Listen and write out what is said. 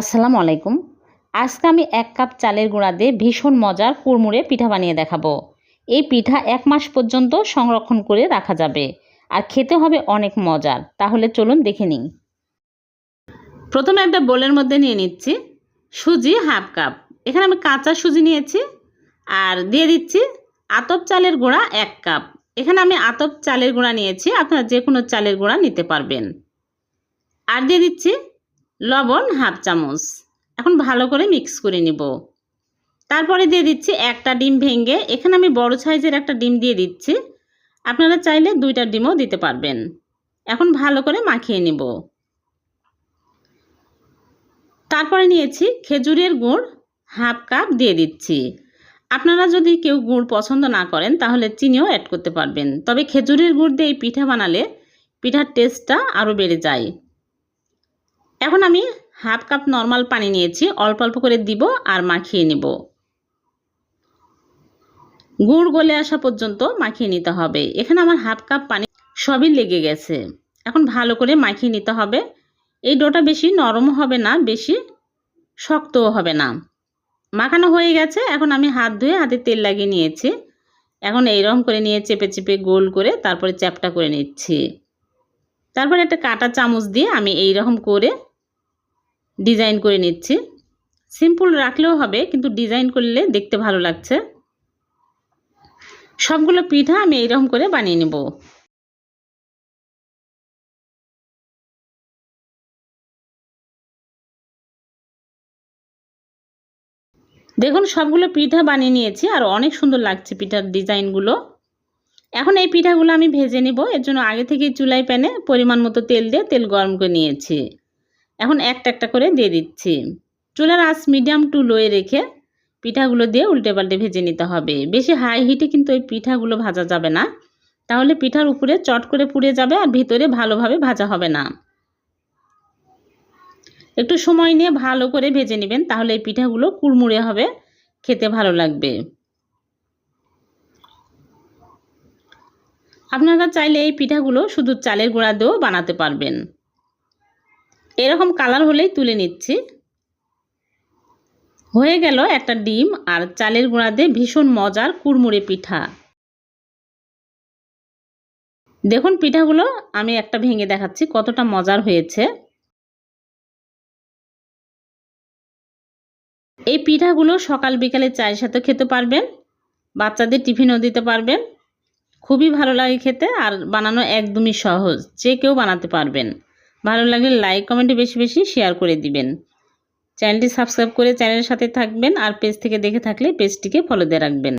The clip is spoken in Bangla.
আসসালামু আলাইকুম। আজকে আমি এক কাপ চালের গুঁড়া দিয়ে ভীষণ মজার কুড়মুড়ে পিঠা বানিয়ে দেখাবো। এই পিঠা এক মাস পর্যন্ত সংরক্ষণ করে রাখা যাবে আর খেতে হবে অনেক মজার। তাহলে চলুন দেখে নিই। প্রথমে একটা বোলের মধ্যে নিয়ে নিচ্ছি সুজি হাফ কাপ। এখানে আমি কাঁচা সুজি নিয়েছি আর দিয়ে দিচ্ছি আতপ চালের গুঁড়া এক কাপ। এখানে আমি আতপ চালের গুঁড়া নিয়েছি, আপনারা যে কোনো চালের গুঁড়া নিতে পারবেন। আর দিয়ে দিচ্ছি লবণ হাফ চামচ। এখন ভালো করে মিক্স করে নিব। তারপরে দিয়ে দিচ্ছি একটা ডিম ভেঙে, এখানে আমি বড় সাইজের একটা ডিম দিয়ে দিচ্ছি। আপনারা চাইলে দুইটা ডিমও দিতে পারবেন। এখন ভালো করে মাখিয়ে নিব। তারপরে নিয়েছি খেজুরের গুড় হাফ কাপ দিয়ে দিচ্ছি। আপনারা যদি কেউ গুড় পছন্দ না করেন, তাহলে চিনিও অ্যাড করতে পারবেন। তবে খেজুরের গুড় দিয়ে এই পিঠা বানালে পিঠার টেস্টটা আরও বেড়ে যায়। এখন আমি হাফ কাপ নর্মাল পানি নিয়েছি, অল্প অল্প করে দিব আর মাখিয়ে নেব। গুড় গলে আসা পর্যন্ত মাখিয়ে নিতে হবে। এখানে আমার হাফ কাপ পানি সবই লেগে গেছে। এখন ভালো করে মাখিয়ে নিতে হবে। এই ডোটা বেশি নরম হবে না, বেশি শক্তও হবে না। মাখানো হয়ে গেছে, এখন আমি হাত ধুয়ে হাতে তেল লাগিয়ে নিয়েছি। এখন এইরকম করে নিয়ে চেপে চেপে গোল করে তারপরে চ্যাপটা করে নিচ্ছি। তারপরে একটা কাটা চামচ দিয়ে আমি এই রকম করে ডিজাইন করে নিচ্ছি। সিম্পল রাখলেও হবে, কিন্তু ডিজাইন করলে দেখতে ভালো লাগছে। সবগুলো পিঠা আমি এইরকম করে বানিয়ে নেব। দেখুন, সবগুলো পিঠা বানিয়ে নিয়েছি, আর অনেক সুন্দর লাগছে পিঠার ডিজাইনগুলো। এখন এই পিঠাগুলো আমি ভেজে নিব। এর জন্য আগে থেকে চুলাই প্যানে পরিমাণ মতো তেল দিয়ে তেল গরম করে নিয়েছি। এখন একটা একটা করে দিয়ে দিচ্ছি। চুলার আঁচ মিডিয়াম টু লোয়ে রেখে পিঠাগুলো দিয়ে উল্টে পাল্টে ভেজে নিতে হবে। বেশি হাই হিটে কিন্তু ওই পিঠাগুলো ভাজা যাবে না। তাহলে পিঠার উপরে চট করে পুড়ে যাবে আর ভিতরে ভালোভাবে ভাজা হবে না। একটু সময় নিয়ে ভালো করে ভেজে নেবেন, তাহলে এই পিঠাগুলো কুড়মুড়ে হবে, খেতে ভালো লাগবে। আপনারা চাইলে এই পিঠাগুলো শুধু চালের গুঁড়া দিয়েও বানাতে পারবেন। এরকম কালার হলেই তুলে নিচ্ছি। হয়ে গেল একটা ডিম আর চালের গুঁড়া দিয়ে ভীষণ মজার কুড়মুড়ে পিঠা। দেখুন পিঠাগুলো আমি একটা ভেঙে দেখাচ্ছি, কতটা মজার হয়েছে। এই পিঠাগুলো সকাল বিকালে চায়ের সাথে খেতে পারবেন, বাচ্চাদের টিফিনও দিতে পারবেন। খুবই ভালো লাগে খেতে আর বানানো একদমই সহজ, যে কেউ বানাতে পারবেন। ভালো লাগলে লাইক কমেন্টে বেশি বেশি শেয়ার করে দিবেন। চ্যানেলটি সাবস্ক্রাইব করে চ্যানেলের সাথে থাকবেন আর পেজ থেকে দেখে থাকলে পেজটিকে ফলো দিয়ে রাখবেন।